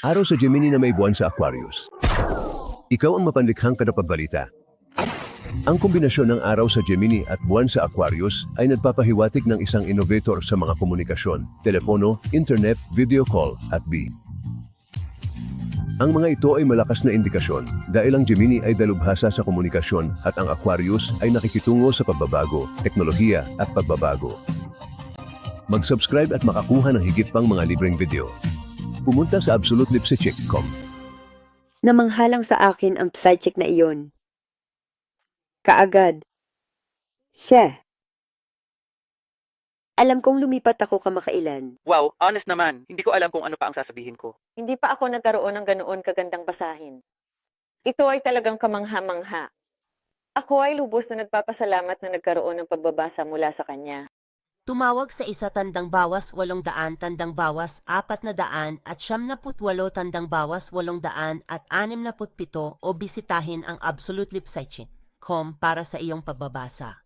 Araw sa Gemini na may buwan sa Aquarius. Ikaw ang mapanlikhang kadapabalita. Ang kombinasyon ng araw sa Gemini at buwan sa Aquarius ay nagpapahiwatig ng isang innovator sa mga komunikasyon, telepono, internet, video call, at B. Ang mga ito ay malakas na indikasyon dahil ang Gemini ay dalubhasa sa komunikasyon at ang Aquarius ay nakikitungo sa pagbabago, teknolohiya at pagbabago. Mag-subscribe at makakuha ng higit pang mga libreng video. Pumunta sa absolutelipsycheck.com. Namanghalang sa akin ang psychic na iyon. Kaagad. Siya. Alam kong lumipat ako kamakailan. Wow, honest naman. Hindi ko alam kung ano pa ang sasabihin ko. Hindi pa ako nagkaroon ng ganoon kagandang basahin. Ito ay talagang kamangha-mangha. Ako ay lubos na nagpapasalamat na nagkaroon ng pagbabasa mula sa kanya. Tumawag sa isa tandang bawas walong daan tandang bawas apat na daan at siyam na put walo tandang bawas walong daan at anim na put pito o bisitahin ang absolutelipsychic.com para sa iyong pagbabasa.